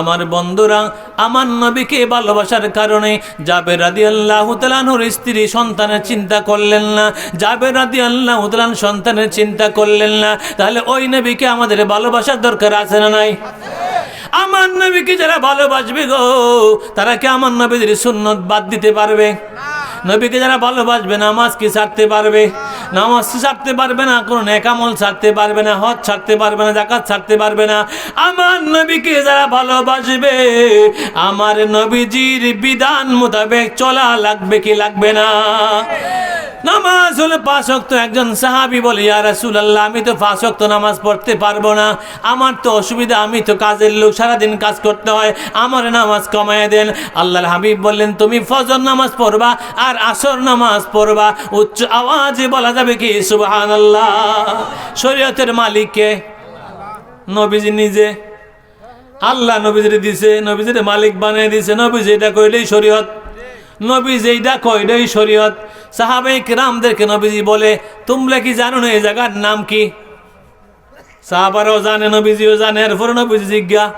আমার বন্ধুরা, আমার নবীকে ভালোবাসার কারণে জাবের রাদি আল্লাহ তালানুর স্ত্রী সন্তানের চিন্তা করলেন না। জাবের রাদি আল্লাহ তালান সন্তানের চিন্তা করলেন না। তাহলে ওই নবীকে আমাদের ভালোবাসার দরকার আছে না নাই? আমার নবীকে যারা ভালোবাসবে গো, তারা কি আমার নবীদের সুন্নত বাদ দিতে পারবে? নবীকে যারা ভালোবাসবে, নামাজ কি ছাড়তে পারবে? নামাজ কি ছাড়তে পারবে না, কোনো নেকামল ছাড়তে পারবে না, হজ ছাড়তে পারবে না, জাকাত ছাড়তে পারবে না। আমার নবীকে যারা ভালোবাসবে, আমার নবীজির বিধান মোতাবেক চলা লাগবে কি লাগবে না? নামাজ হলে পাঁচ অক্ত একজন সাহাবি বলে, ইয়া রাসূলুল্লাহ, আমি তো পাঁচ অক্ত নামাজ পড়তে পারব না। আমার তো অসুবিধা, আমি তো কাজের লোক, সারাদিন কাজ করতে হয়। আমার নামাজ কমায় দেন। আল্লাহর হাবিব বললেন, তুমি ফজর নামাজ পড়বা আর আসর নামাজ পড়বা। উচ্চ আওয়াজে বলা যাবে কি? সুবাহান আল্লাহ শরীয়তের মালিককে নবীজি নিজে। আল্লাহ নবীজির দিছে, নবীজির মালিক বানিয়ে দিছে। নবীজি এটা কইলেই শরীয়ত। নবী যেইটা কইলেই শরীয়ত। সাহাবাই কিরামদেরকে নবীজি বলে, তোমরা কি জানো না এই জায়গার নাম কি? সাহাবারাও জানে, নবীজিও জানে এরপরে নবীজি জিজ্ঞা।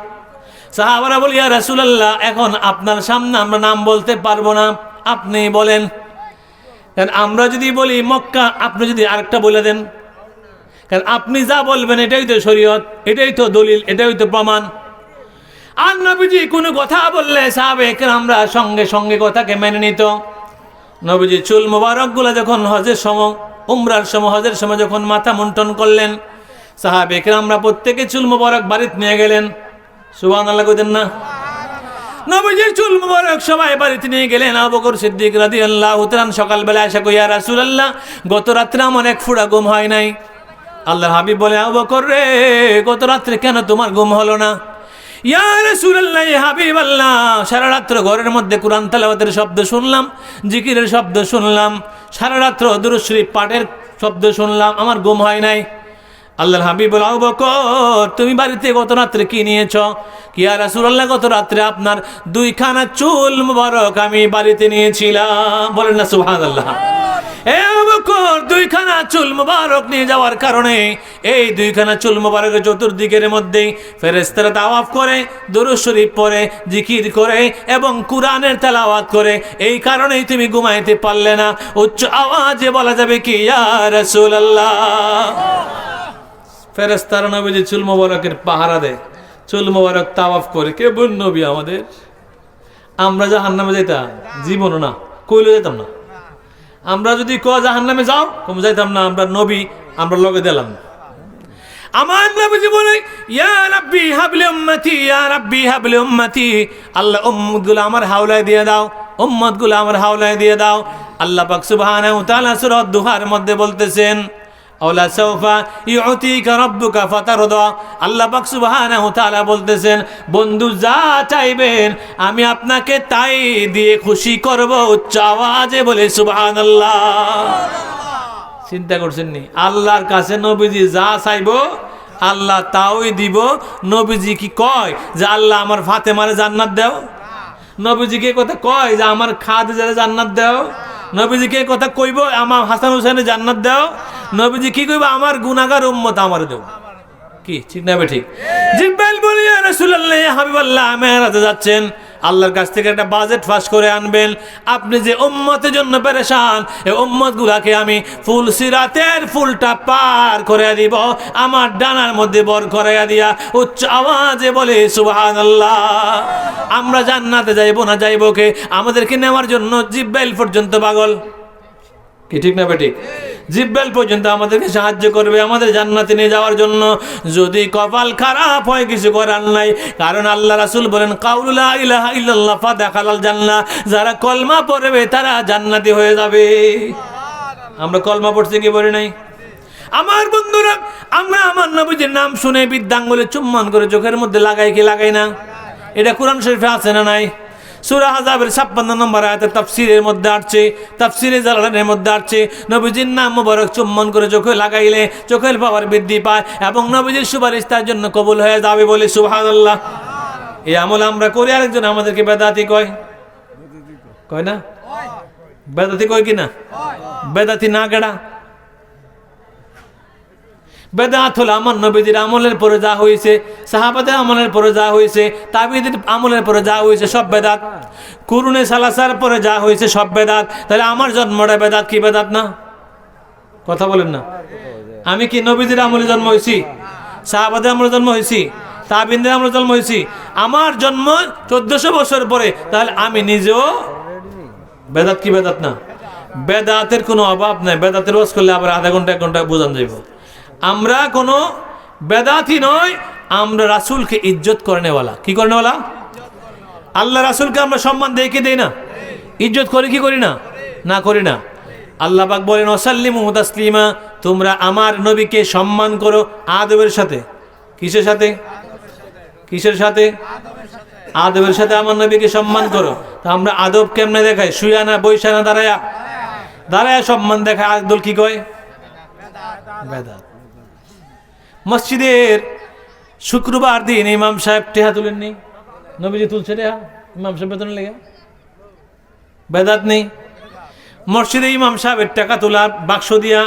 সাহাবারা বলি, ইয়া রাসূলুল্লাহ, এখন আপনার সামনে আমরা নাম বলতে পারব না। আপনি বলেন। কারণ আমরা যদি বলি মক্কা, আপনি যদি আরেকটা বলে দেন। কারণ আপনি যা বলবেন, এটাই তো শরীয়ত, এটাই তো দলিল, এটাই তো প্রমাণ। আর নবীজি কোনো কথা বললে সাহাবেক আমরা সঙ্গে সঙ্গে কথাকে মেনে নিত। নবীজি চুল মোবারকগুলো যখন হজের সময়, উমরার সময়, হজের সময় যখন মাথা মুন্টন করলেন সাহাবেক আমরা প্রত্যেকে চুল মোবারক বাড়িতে নিয়ে গেলেন। সুবান আল্লাহ কইতেন না। নবীজির চুল মুবারক সবাই বাড়িতে নিয়ে গেলেন। আবু বকর সিদ্দিক রাদিয়াল্লাহু তাআলা সকালবেলা এসে কইয়া রাসূলুল্লাহ, গত রাত্রে আমার এক ফুড়া ঘুম হয় নাই। আল্লাহ হাবিব বলে, আবু বকর রে, গত রাত্রে কেন তোমার ঘুম হলো না? সারা রাত্র ঘরের মধ্যে কোরআন তেলাওয়াতের শব্দ শুনলাম, জিকিরের শব্দ শুনলাম, সারা রাত্র দুরূদ শরীফ পাঠের শব্দ শুনলাম, আমার গুম হয় নাই। আল্লাহ হাবিব বকর, তুমি বাড়িতে গত রাত্রে কি নিয়েছ? কি আর রাসূলুল্লাহ, গত রাত্রে আপনার দুইখানা চুল মুবারক আমি বাড়িতে নিয়েছিলাম। বলেন না সুবহানাল্লাহ। এ আবু বকর দুইখানা চুল মুবারক নিয়ে যাওয়ার কারণে এই দুইখানা চুল মুবারকের চতুর্দিকের মধ্যে ফেরেশতারা তাওয়াফ করে, দুরূদ শরীফ পড়ে, জিকির করে এবং কোরআনের তেলাওয়াত করে। এই কারণেই তুমি ঘুমাইতে পারলে না। উচ্চ আওয়াজে বলা যাবে কি, ইয়া রাসূলুল্লাহ। ফেরেস্তার নবী যে চুল মোবারকের পাহারা দেয়। চুল মোবারক তাওয়াফ করে। কে বোন নবী আমাদের? আমরা জাহান নামে যেতাম জীবনও না। কইলে যেতাম না। আমরা যদি ক জাহান নামে যাও, কম যাইতাম না, আমরা নবী, আমরা লগে দিলাম। আমার নবীজি বলে ইয়া রাব্বি হাবলি উম্মতি, ইয়া রাব্বি হাবলি উম্মতি, আল্লাহ উম্মতগুলো আমার হাওলায় দিয়ে দাও, উম্মতগুলো আমার হাওলায় দিয়ে দাও। আল্লাহ পাক সুবহানাহু ওয়া তাআলা সূরা দুহার মধ্যে বলতেছেন আওলা সৌফা ইউতিকা রাব্বুকা ফাতারদা। আল্লাহ পাক সুবহানাহু ওয়া তাআলা বলতেছেন বন্ধু যা চাইবেন আমি আপনাকে তাই দিয়ে খুশি করব। উচ্চ আওয়াজে বলে সুবহানাল্লাহ। চিন্তা করছেন নি? আল্লাহর কাছে নবীজি যা চাইব আল্লাহ তাওই দিব। নবীজি কি কয় যে আল্লাহ আমার ফাতেমারে জান্নাত দাও। নবীজি কে কথা কয় যে আমার খাদ জান্নাত দাও? নবীজি কে কথা কইব আমার হাসান হুসেনের জান্নাত দাও? নবীজি কি কইব? আমার গুনাহগার উম্মত আমার দেও কি? ঠিক না ঠিক জিব্রাইল বলি রাসূলুল্লাহ হাবিবাল্লাহ মেরাজে যাচ্ছেন। আল্লাহর কাছ থেকে একটা বাজেট ফাঁস করে আনবেন। আপনি যে উম্মতের জন্য পেরেশান এই উম্মত গুলাকে আমি ফুল সিরাতের ফুলটা পার করে দিব। আমার ডানার মধ্যে বর করে দিয়া উচ্চ আওয়াজে বলে, সুবহানাল্লাহ, আমরা জান্নাতে যাইবো না যাইবো কে? আমাদেরকে নেওয়ার জন্য জিব্রাইল পর্যন্ত পাগল। কি? ঠিক না বেঠিক? জিব্বেল পর্যন্ত আমাদেরকে সাহায্য করবে আমাদের জান্নাতে নিয়ে যাওয়ার জন্য। যদি কপাল খারাপ হয়, কিছু করার নাই। কারণ আল্লাহ রাসূল বলেন কাউলুলা ইলাহা ইল্লাল্লাহ ফাদাখালাল জান্নাহ। যারা কলমা পড়বে, তারা জান্নাতি হয়ে যাবে। আমরা কলমা পড়ছি কি বলি নাই? আমার বন্ধুরা, আমরা আমার নবীজির নাম শুনে বিদ্যাঙ্গলে চুম্বন করে চোখের মধ্যে লাগাই কি লাগাই না? এটা কোরআন শরীফে আছে না নাই? সুরা হাজাবের ছাপ্পান্ন নম্বর আয়াতে তাফসিরের মধ্যে আসছে তাফসিরে জালালের মধ্যে আসছে, নবীজির নাম মোবারক চুম্বন করে চোখে লাগাইলে চোখের পাওয়ার বৃদ্ধি পায় এবং নবীজির সুপারিশ তার জন্য কবুল হয়ে যাবে বলে সুবহানাল্লাহ। এই আমল আমরা করি, আরেকজন আমাদেরকে বেদাতি কয়। কয় না? বেদাতি কয় কি না বেদাতি না গেড়া? বেদাত হলো আমার নবীদের আমলের পরে যা হয়েছে সাহাবাদের আমলের পরে যা হয়েছে তাবিদের আমলের পরে যা হয়েছে সব বেদাত। কুরুনে সালাসার পরে যা হয়েছে সব বেদাত। তাহলে আমার জন্মটা বেদাত কি বেদাত না? কথা বলেন না। আমি কি নবীদের আমলে জন্ম হয়েছি সাহাবাদের আমলে জন্ম হয়েছি তাবিনদের আমলে জন্ম হয়েছি আমার জন্ম চোদ্দশো বছর পরে। তাহলে আমি নিজেও বেদাত কি বেদাত না? বেদাতের কোনো অভাব নাই। বেদাতের রোজ করলে আবার আধা ঘণ্টা, এক ঘণ্টা বোঝান যাইব। আমরা কোনো বেদাতি নয়, আমরা রাসুলকে ইজ্জত করে নেওয়ালা কি করে নেওয়ালা আল্লাহ রাসুলকে আমরা সম্মান দেই কি দেই না? ইজ্জত করি কি করি না? না করি না। আল্লাহ পাক বলেন ওসাল্লিম তাসলিমা, তোমরা আমার নবীকে সম্মান করো আদবের সাথে। কিসের সাথে? কিসের সাথে? আদবের সাথে আমার নবীকে সম্মান করো। তা আমরা আদব কেমনে দেখাই? শুয়া না, বৈশা না, দাঁড়ায়া। দাঁড়ায়া সম্মান দেখায়। আদল কি কয়? বেদাত। মসজিদের শুক্রবার দিন ইমাম সাহেব টেহা তুলেননি। নবীজি তুলছে টেহা, ইমাম সাহেব বেতন লেগে। বেদাত নেই। মসজিদে ইমাম সাহেবের টাকা তোলা বাক্স দিয়া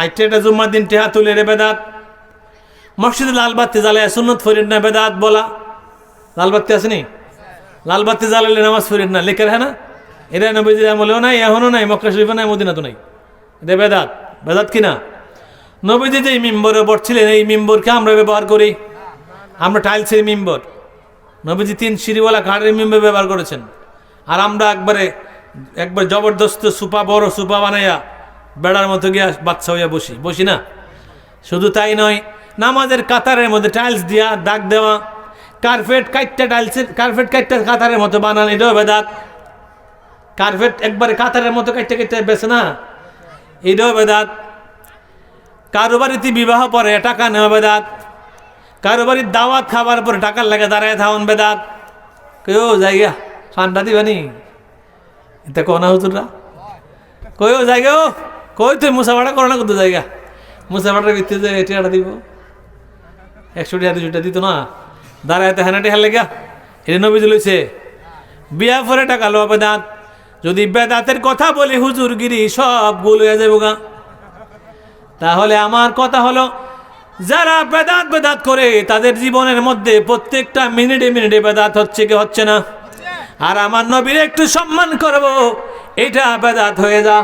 আইটা একটা জুম্মার দিন টেহা তুলে রে বেদাত। মসজিদে লালবাতি জ্বালায় সুন্নত ফরিদ না বেদাত বলা। লালবাতি আসেনি লালবাতি জ্বালালে নামাজ ফরিদ না। লেখের হ্যাঁ না? এটা নবীজির আমলেও নাই, এখনও নাই, মক্কা শরীফ নাই মদিনা তো নাই। এটা বেদাত। বেদাত কিনা নবীজি যে মিম্বরে বসছিলেন, এই মেম্বরকে আমরা ব্যবহার করি। আমরা টাইলসের মেম্বর। নবীজি তিন সিঁড়িওয়ালা কাঠের মিম্বর ব্যবহার করেছেন। আর আমরা একবারে, একবার জবরদস্ত সুপা, বড় সুপা বানাইয়া বেড়ার মতো গিয়া বাচ্চা হইয়া বসি। বসি না? শুধু তাই নয়, নামাজের কাতারের মধ্যে টাইলস দিয়া দাগ দেওয়া কার্পেট কাইটটা টাইলসের কার্পেট কাইটটা কাতারের মতো বানান এটাও বেদাত। কার্পেট একবারে কাতারের মতো কাইটটা কাইটটা বেছে না? এটাও বেদাত। কারও বাড়িতে বিবাহ পরে টাকা নেওয়া বেদাত। কারও বাড়ির দাওয়াত খাবার পরে টাকার লাগে দাঁড়ায় থাউন বেদাত। কেউ জায়গা ঠান্ডা দিবানি এটা কোনা হুতুরা কইও জায়গা ও? কই তুই মুসাফাটা করো না কত জায়গা? মুসাফাটার ভিত্তিতে যে টিয়াটা দিব। একশো টিয়া দুশোটা দিত না? দাঁড়ায় তো হ্যানাটি হার লেগা। এটা নবী লইছে। বিয়া পরে টাকা লো বেদাত। যদি বেদাতের কথা বলি হুজুরগিরি সব গুল যাব গা। তাহলে আমার কথা হলো, যারা বেদাত বেদাত করে, তাদের জীবনের মধ্যে প্রত্যেকটা মিনিটে মিনিটে বেদাত হচ্ছে কি হচ্ছে না? আর আমার নবীর একটু সম্মান করব, এটা বেদাত হয়ে যা